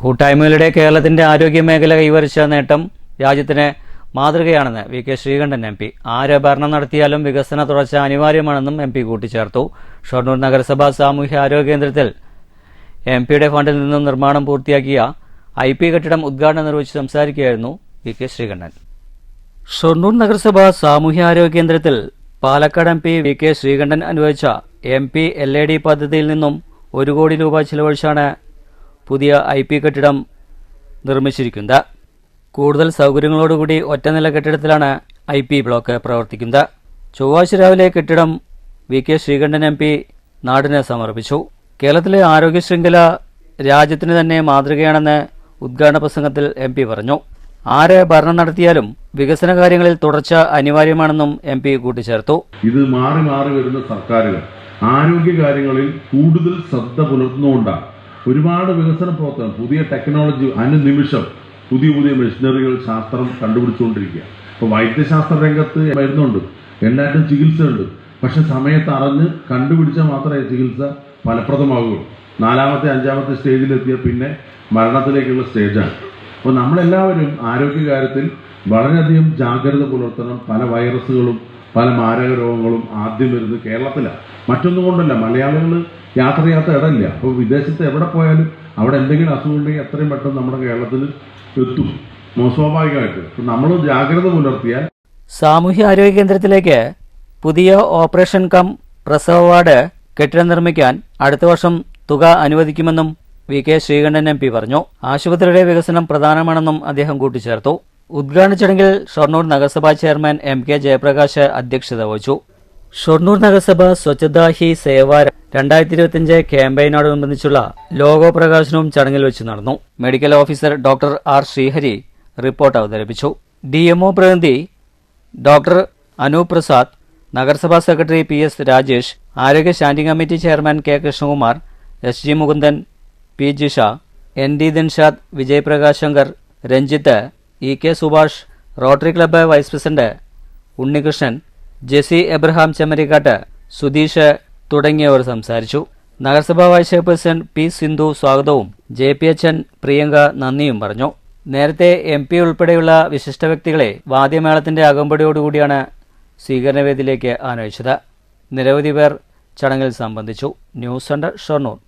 കൂട്ടായ്മയിലൂടെ കേരളത്തിന്റെ ആരോഗ്യ മേഖല കൈവരിച്ച നേട്ടം രാജ്യത്തിന് മാതൃകയാണെന്ന് V K Sreekandan M P. ആര് ഭരണം നടത്തിയാലും വികസന തുടർച്ച അനിവാര്യമാണെന്നും എം പി കൂട്ടിച്ചേർത്തു. ഷൊർണൂർ നഗരസഭാ സാമൂഹ്യ ആരോഗ്യ കേന്ദ്രത്തിൽ എം പിയുടെ ഫണ്ടിൽ നിന്നും നിർമ്മാണം പൂർത്തിയാക്കിയ ഐ പി കെട്ടിടം ഉദ്ഘാടനം നിർവഹിച്ച് സംസാരിക്കുകയായിരുന്നു വി കെ ശ്രീകണ്ഠൻ. ഷൊർണൂർ നഗരസഭ സാമൂഹ്യാരോഗ്യ കേന്ദ്രത്തിൽ Palakkad M P V K Sreekandan അനുവദിച്ച M P L A D പദ്ധതിയിൽ നിന്നും ഒരു കോടി രൂപ ചിലവഴിച്ചാണ് പുതിയ ഐ പി കെട്ടിടം നിർമ്മിച്ചിരിക്കുന്നത്. കൂടുതൽ സൗകര്യങ്ങളോടുകൂടി ഒറ്റനില കെട്ടിടത്തിലാണ് ഐ പി ബ്ലോക്ക് പ്രവർത്തിക്കുന്നത്. ചൊവ്വാഴ്ച രാവിലെ കെട്ടിടം V K Sreekandan M P നാടിന് സമർപ്പിച്ചു. കേരളത്തിലെ ആരോഗ്യ ശൃംഖല രാജ്യത്തിന് തന്നെ മാതൃകയാണെന്ന് ഉദ്ഘാടന പ്രസംഗത്തിൽ എം പി പറഞ്ഞു. ആര് ഭരണം നടത്തിയാലും വികസന കാര്യങ്ങളിൽ തുടർച്ച അനിവാര്യമാണെന്നും എം പി കൂട്ടിച്ചേർത്തു. ഇത് മാറി മാറി വരുന്ന സർക്കാരുകൾ ആരോഗ്യ കാര്യങ്ങളിൽ കൂടുതൽ ശ്രദ്ധ പുലർത്തുന്നുകൊണ്ടാണ് ഒരുപാട് വികസന പ്രവർത്തനം പുതിയ ടെക്നോളജി അനുനിമിഷം പുതിയ പുതിയ മെഷീനറികൾ ശാസ്ത്രം കണ്ടുപിടിച്ചുകൊണ്ടിരിക്കുക. ഇപ്പോൾ വൈദ്യശാസ്ത്ര രംഗത്ത് മരുന്നുണ്ട് എല്ലാവരും ചികിത്സയുണ്ട്. പക്ഷെ സമയത്ത് അറിഞ്ഞ് കണ്ടുപിടിച്ചാൽ മാത്രമേ ചികിത്സ ഫലപ്രദമാകുകയുള്ളൂ നാലാമത്തെ അഞ്ചാമത്തെ സ്റ്റേജിലെത്തിയ പിന്നെ മരണത്തിലേക്കുള്ള സ്റ്റേജാണ് അപ്പോൾ നമ്മളെല്ലാവരും ആരോഗ്യകാര്യത്തിൽ വളരെയധികം ജാഗ്രത പുലർത്തണം. പല വൈറസുകളും പല മാരക രോഗങ്ങളും ആദ്യം വരുന്നത് കേരളത്തിലാണ്. മറ്റൊന്നും കൊണ്ടല്ല മലയാളികൾ യാത്ര ചെയ്യാത്ത ഇടമില്ല അപ്പോൾ വിദേശത്ത് എവിടെ പോയാലും അവിടെ എന്തെങ്കിലും അസുഖം ഉണ്ടെങ്കിൽ എത്രയും പെട്ടെന്ന് നമ്മുടെ കേരളത്തിൽ എത്തും. സ്വാഭാവികമായിട്ട്. നമ്മൾ ജാഗ്രത പുലർത്തിയാൽ സാമൂഹ്യ ആരോഗ്യ കേന്ദ്രത്തിലേക്ക് പുതിയ ഓപ്പറേഷൻ കം പ്രസവ വാർഡ് കെട്ടിടം നിർമ്മിക്കാൻ അടുത്ത വർഷം തുക അനുവദിക്കുമെന്നും V K Sreekandan M P പറഞ്ഞു. ആശുപത്രിയുടെ വികസനം പ്രധാനമാണെന്നും അദ്ദേഹം കൂട്ടിച്ചേർത്തു. ഉദ്ഘാടന ചടങ്ങിൽ ഷൊർണൂർ നഗരസഭാ ചെയർമാൻ എം കെ ജയപ്രകാശ് അധ്യക്ഷത വഹിച്ചു. ഷൊർണൂർ നഗരസഭ സ്വച്ഛതാ ഹി സേവ രണ്ടായിരത്തി ഇരുപത്തിയഞ്ച് ക്യാമ്പയിനോടനുബന്ധിച്ചുള്ള ലോഗോ പ്രകാശനവും ചടങ്ങിൽ വെച്ച് നടന്നു. Medical officer doctor R Sreehari report അവതരിപ്പിച്ചു. ഡി എംഒ പ്രതിനിധി ഡോക്ടർ അനൂപ് പ്രസാദ് നഗരസഭാ സെക്രട്ടറി പി എസ് രാജേഷ് ആരോഗ്യ standing committee chairman K Krishnakumar S G Mukundan P Jisha N D Dinshad Vijayaprakash Shankar Ranjith E K Subhash Rotary Club vice president Unnikrishnan Jessy Abraham Chemmarikkat Sudheesh തുടങ്ങിയവർ സംസാരിച്ചു. നഗരസഭാ vice chairperson P Sindhu സ്വാഗതവും J P H Priyanka നന്ദിയും പറഞ്ഞു. നേരത്തെ M P ഉൾപ്പെടെയുള്ള വിശിഷ്ട വ്യക്തികളെ വാദ്യമേളത്തിന്റെ അകമ്പടിയോടുകൂടിയാണ് സ്വീകരണവേദിയിലേക്ക് ആനയിച്ചത്. നിരവധി പേർ ചടങ്ങിൽ സംബന്ധിച്ചു. News centre Shoranur.